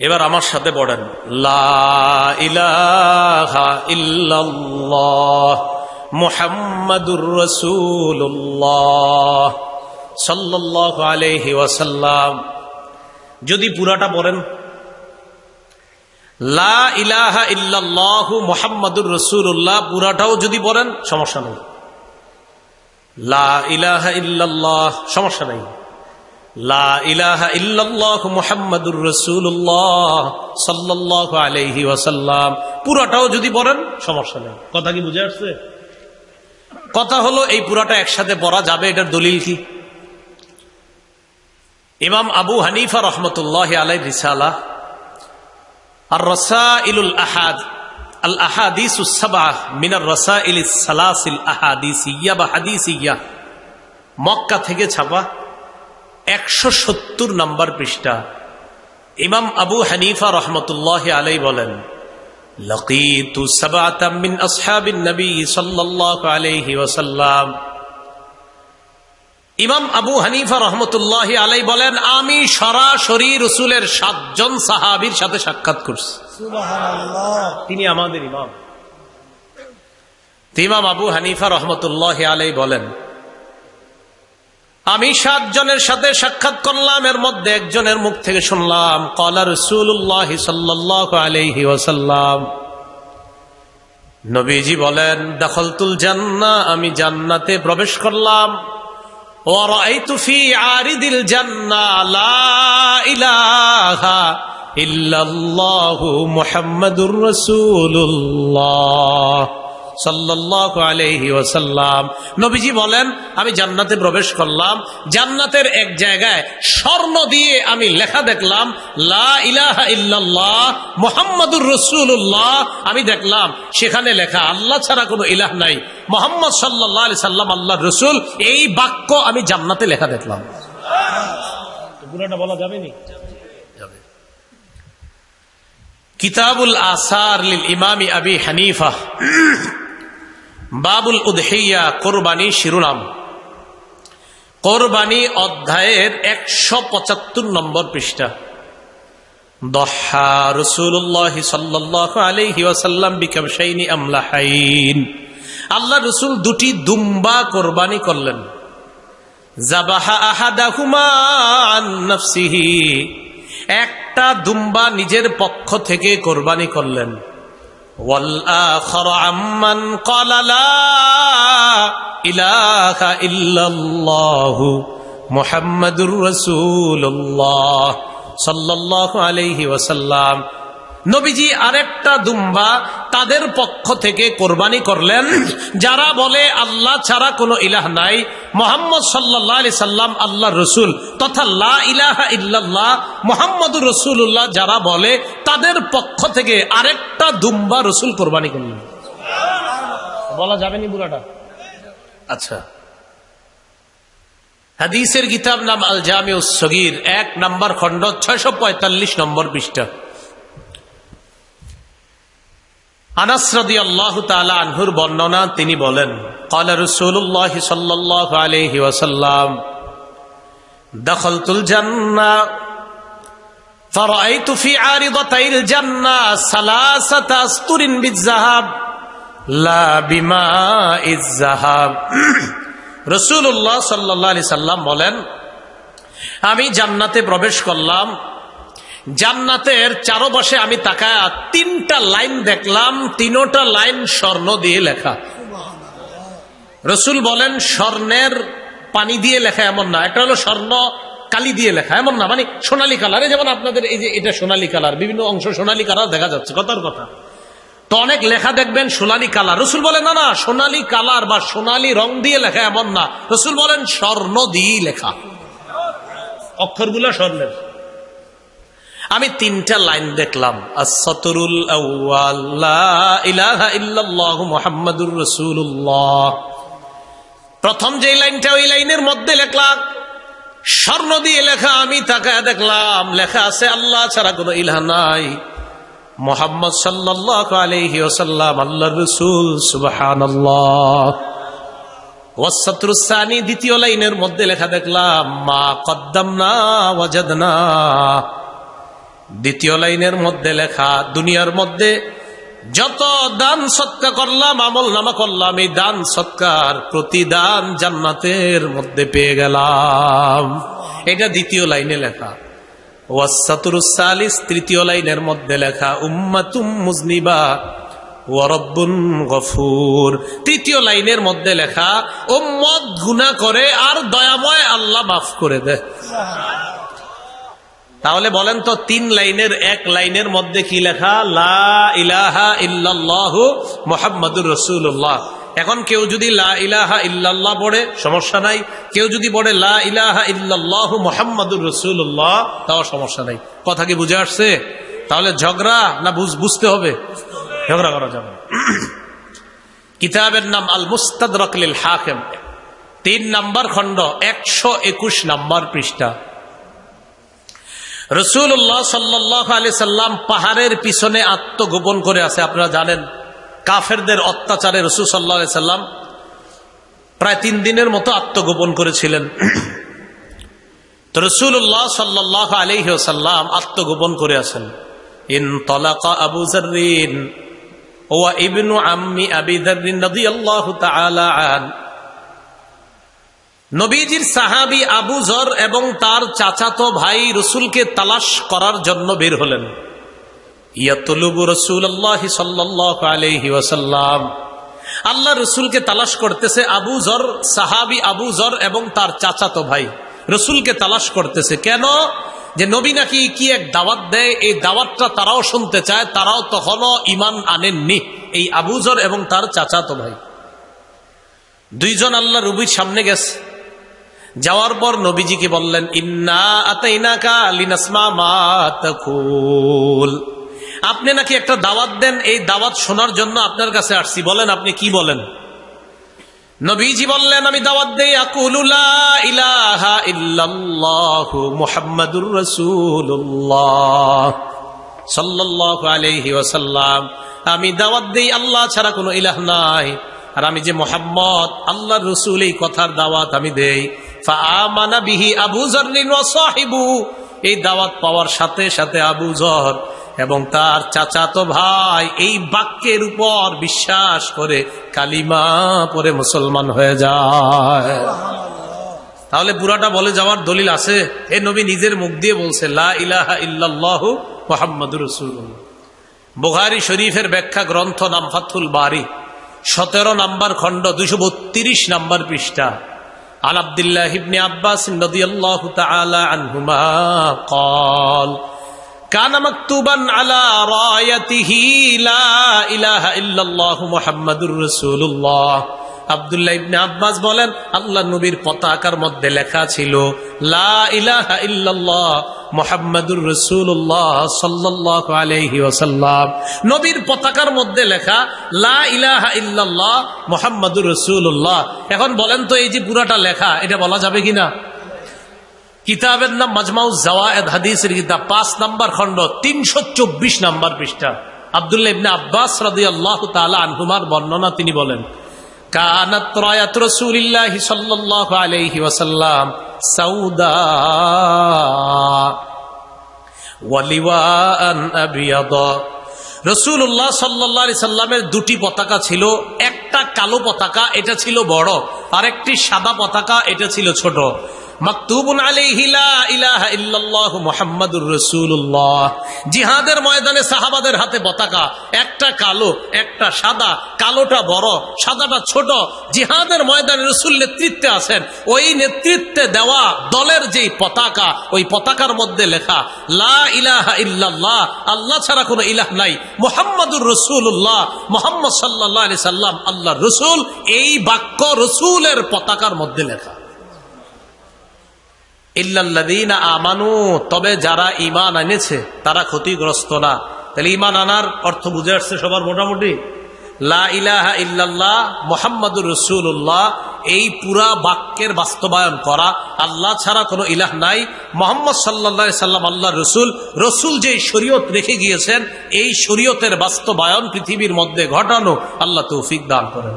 এবার আমার সাথে পড়েন মুহাম্মাদুর রাসূলুল্লাহ সাল্লাল্লাহু আলাইহি ওয়াসাল্লাম। যদি পুরাটা পড়েন লা ইলাহা ইল্লাল্লাহু মুহাম্মাদুর রাসূলুল্লাহ পুরাটাও যদি পড়েন সমস্যা নেই। লা ইলাহা ইল্লাল্লাহ সমস্যা নেই। মুহাম্মাদুর আলাইহি ওয়াসাল্লাম। পুরাটাও যদি পড়েন সমস্যা নেই। কথা কি বুঝে আসছে? কথা হলো এই পুরাটা একসাথে পড়া যাবে এটার দলিল কি? ইমাম আবু হানিফা রহমতুল্লাহ আলাই রিসালা আর রসাইলুল আহাদ আল আহাদিস মিনার সালাসিল আহাদিসিয়া বা হাদিসিয়া। মক্কা থেকে ছাপা একশো সত্তর নম্বর পৃষ্ঠা। ইমাম আবু হানিফা রহমতুল্লাহ আলাই বলেন ইমাম আবু হানিফা রহমতুল্লাহ আলাই বলেন আমি সরাসরি রসুলের সাতজন সাহাবির সাথে সাক্ষাৎ করছি। তিনি আমাদের ইমাম। ইমাম আবু হানিফা রহমতুল্লাহ আলাই বলেন আমি সাতজনের সাথে সাক্ষাৎ করলাম, এর মধ্যে একজনের মুখ থেকে শুনলাম, কলা রসুল্লাহ আলহি ওসাল্লাম নবীজি বলেন, দখলতুল জান্না আমি জান্নাতে প্রবেশ করলাম। ইল্লাল্লাহু সাল্লাহ নবীজি বলেন আমি জান্নাতে প্রবেশ করলাম। জান্নাতের এক জায়গায় স্বর্ণ দিয়ে আমি লেখা দেখলাম লা ইলাহা মোহাম্মদুর রসুল্লাহ আমি দেখলাম সেখানে লেখা আল্লাহ ছাড়া কোনো ইলাহ নাই। মোহাম্মদ সাল্লাহ আলি সাল্লাম আল্লাহ রসুল। এই বাক্য আমি জান্নাতে লেখা দেখলাম। কিতাবুল আসার লিল ইমামি আবি হানিফা। বাবুল উদহিয়া কোরবানি শিরোনাম। কোরবানি অধ্যায়ের একশো পঁচাত্তর নম্বর পৃষ্ঠা। দহা রসুল্লাহ সাল্লাহ আলহি ওয়াসাল্লাম বিকাবসাইনি আমলাহাইন। আল্লাহ রসুল দুটি দুম্বা কোরবানি করলেন। জাবাহা আহাদাহুমা আন নাফসিহি। একটা দুম্বা নিজের পক্ষ থেকে কোরবানি করলেন। والآخر عمن قال لا إله إلا الله محمد رسول الله صلى الله عليه وسلم নবীজি আরেকটা দুম্বা তাদের পক্ষ থেকে কোরবানি করলেন যারা বলে আল্লাহ ছাড়া কোনো ইলাহ নাই মোহাম্মদ সাল্লাহ আলি সাল্লাম আল্লাহ রসুল তথা লা ইলাহা ইল্লাল্লাহ মোহাম্মদুর রসুল্লাহ যারা বলে, তাদের পক্ষ থেকে আরেকটা দুম্বা রসুল কোরবানি করলেন। বলা যাবে নি বুড়াটা? আচ্ছা। হাদিসের কিতাব নাম আল জামি সগির, এক নম্বর খণ্ড, ছয়শো পঁয়তাল্লিশ নম্বর পৃষ্ঠা। আনাসরদি আল্লাহ তালা আনহুর বর্ণনা তিনি বলেন কলা রসুল্লাহ সাল্লাহ আলহি ওয়াসাল্লাম দখলতুল জান্না فرأيت في عارضتي الجنة ثلاثة أسطر بالذهب لا بماء الذهب রসুল্লাহ সাল্লাহ আলি সাল্লাম বলেন আমি জান্নাতে প্রবেশ করলাম জান্নাতের চারপাশে আমি তাকায় তিনটা লাইন দেখলাম, তিনোটা লাইন স্বর্ণ দিয়ে লেখা। রসুল বলেন, স্বর্ণের পানি দিয়ে লেখা এমন না। একটা হলো স্বর্ণ কালি দিয়ে লেখা, এমন না। মানে সোনালি কালারে। যেমন আপনাদের এই যে এটা সোনালি কালার, বিভিন্ন অংশ সোনালি কালার দেখা যাচ্ছে, কথার কথা। তো অনেক লেখা দেখবেন, সোনালি কালার। রসুল বলেন, না না, সোনালি কালার বা সোনালি রং দিয়ে লেখা এমন না। রসুল বলেন, স্বর্ণ দিয়ে লেখা। অক্ষরগুলো স্বর্ণের। আমি তিনটা লাইন দেখলাম। আসতরুল মোহাম্মদুর রসুল্লাহ প্রথম যে লাইনটা ওই লাইনের মধ্যে লেখলাম, স্বর্ণ দিয়ে লেখা আমি তাকায় দেখলাম, লেখা আছে, আল্লাহ ছাড়া কোনো ইলাহ নাই। মোহাম্মদ সাল্লাহ আলহি ওসাল্লাম আল্লাহ রসুল সুবাহান দ্বিতীয় লাইনের মধ্যে লেখা দেখলাম, মা কদ্দাম না ওয়াজাদ না দ্বিতীয় লাইনের মধ্যে লেখা, দুনিয়ার মধ্যে যত দান সৎকা করলাম, আমল নামা করলাম, এই দান সৎকার প্রতিদান জান্নাতের মধ্যে পেয়ে গেলাম। এটা দ্বিতীয় লাইনে লেখা। ওয়াসাতুরুসালিস তৃতীয় লাইনের মধ্যে লেখা, উম্মাতুম মুজনিবা ওয়ারব্বুন গফুর। তৃতীয় লাইনের মধ্যে লেখা, উম্মত গুনাহ করে আর দয়াময় আল্লাহ মাফ করে দেয় তাহলে বলেন তো তিন লাইনের এক লাইনের মধ্যে কি লেখা? লা ইলাহা মোহাম্মদুর রসুল্লাহ এখন কেউ যদি লা ইলাহা ইল্লাল্লাহ পড়ে, সমস্যা নাই। কেউ যদি পড়ে লা ইলাহা ইল্লাল্লাহ মোহাম্মদুর রসুল্লাহ তাও সমস্যা নাই। কথা কি বুঝে আসছে? তাহলে ঝগড়া না বুঝ বুঝতে হবে? ঝগড়া করা যাবে কিতাবের নাম আল মুস্তাদ রকলিল হাকেম তিন নাম্বার খণ্ড, একশো একুশ নাম্বার পৃষ্ঠা। রসুল্লাহ সাল্লাহ আলি সাল্লাম পাহাড়ের পিছনে আত্মগোপন করে আছে, আপনারা জানেন, কাফেরদের অত্যাচারে রসুল সাল্লাহ আলি সাল্লাম প্রায় তিন দিনের মতো আত্মগোপন করেছিলেন। তো রসুল্লাহ সাল্লাহ আলহি সাল্লাম আত্মগোপন করে আছেন। ইন তলাকা আবু জারিন ওয়া ইবনু আম্মি আবি জারিন রাদিয়াল্লাহু তাআলা আন। নবীজির সাহাবি আবু জর এবং তার চাচাতো ভাই রসুলকে তালাশ করার জন্য বের হলেন। ইয়াতলুবু আলহি ওয়াসাল্লাম। আল্লাহ রসুলকে তালাশ করতেছে আবু জর, সাহাবি আবু জর এবং তার চাচাতো ভাই। রসুলকে তালাশ করতেছে, কেন? যে নবী নাকি কি এক দাওয়াত দেয়, এই দাওয়াতটা তারাও শুনতে চায়, তারাও তখনও ইমান আনেননি, এই আবুজর এবং তার চাচাতো ভাই। দুইজন আল্লাহ রুবির সামনে গেছে। যাওয়ার পর নবীজিকে বললেন, ইন্না আতাইনাকা আপনি নাকি একটা দাওয়াত দেন, এই দাওয়াত শোনার জন্য আপনার কাছে আসছি, বলেন আপনি কি বলেন? নবীজি বললেন, আমি দাওয়াত দেই ইলাহা ইল্লাল্লাহু আমি দাওয়াত দেই, আল্লাহ ছাড়া কোনো ইলাহ নাই। আর আমি যে মোহাম্মদ, আল্লাহর রসুল, এই কথার দাওয়াত আমি দেই। এই দাওয়াত পাওয়ার সাথে সাথে আবু জর এবং তার চাচাতো ভাই এই বাক্যের উপর বিশ্বাস করে কালিমা পরে মুসলমান হয়ে যায়। তাহলে পুরাটা বলে যাওয়ার দলিল আছে? এ নবী নিজের মুখ দিয়ে বলছে, লা ইলাহা ইল্লাল্লাহু মুহাম্মাদুর বুখারী শরীফের ব্যাখ্যা গ্রন্থ নাম ফাথুল বারি। সতেরো নাম্বার খণ্ড, দুশো বত্রিশ নাম্বার পৃষ্ঠা। عن عبد الله بن عباس رضي الله تعالى عنهما قال كان مكتوبا على رايته لا اله الا الله محمد رسول الله আবদুল্লাহ ইবনে আব্বাস বলেন, আল্লাহ নবীর পতাকার মধ্যে লেখা ছিল, লা ইলাহা ইল্লাল্লাহ মোহাম্মদুর রসুল্লাহ সাল্লাহ আলহি ওসাল্লাম নবীর পতাকার মধ্যে লেখা, লা ইলাহা ইল্লাল্লাহ মোহাম্মদুর রসুল্লাহ এখন বলেন তো এই যে পুরাটা লেখা, এটা বলা যাবে কিনা? কিতাবের নাম মাজমাউজ জাওয়ায়েদ, হাদিসের কিতাব, পাঁচ নাম্বার খণ্ড, তিনশো চব্বিশ নাম্বার পৃষ্ঠা। আবদুল্লাহ ইবনে আব্বাস রাদিয়াল্লাহু তাআলা আনহুমার বর্ণনা তিনি বলেন كانت راية رسول الله صلى الله عليه وسلم سوداء ولواء أبيض রসুল্লাহ সাল্লাহ সাল্লামের দুটি পতাকা ছিল একটা কালো পতাকা এটা ছিল বড় আর একটি সাদা পতাকা এটা ছিল ছোট মুহাম্মাদুর রাসূলুল্লাহ। জিহাদের ময়দানে সাহাবাদের হাতে পতাকা, একটা কালো, একটা সাদা, কালোটা বড়, সাদাটা ছোট। জিহাদের ময়দানে রসুল নেতৃত্বে আছেন। ওই নেতৃত্বে দেওয়া দলের যেই পতাকা, ওই পতাকার মধ্যে লেখা, লা ইলাহা ইল্লাল্লাহ, আল্লাহ ছাড়া কোনো ইলাহ নাই। মোহাম্মদুর রসুল্লাহ মোহাম্মদ সাল্লাহ আলি সাল্লাম আল্লাহ রসুল, এই বাক্য রসুলের পতাকার মধ্যে লেখা। ইল্লাল্লাদিনা আমানু, তবে যারা ইমান এনেছে, তারা ক্ষতিগ্রস্ত না। তাহলে ইমান আনার অর্থ বুঝে আসছে সবার মোটামুটি? লা ইলাহা ইল্লাল্লাহ মোহাম্মদুর রসুল্লাহ এই পুরা বাক্যের বাস্তবায়ন করা। আল্লাহ ছাড়া কোনো ইলাহ নাই। মোহাম্মদ সাল্লা সাল্লাম আল্লাহ রসুল। রসুল যে শরীয়ত রেখে গিয়েছেন, এই শরীয়তের বাস্তবায়ন পৃথিবীর মধ্যে ঘটানো আল্লাহ তৌফিক দান করেন।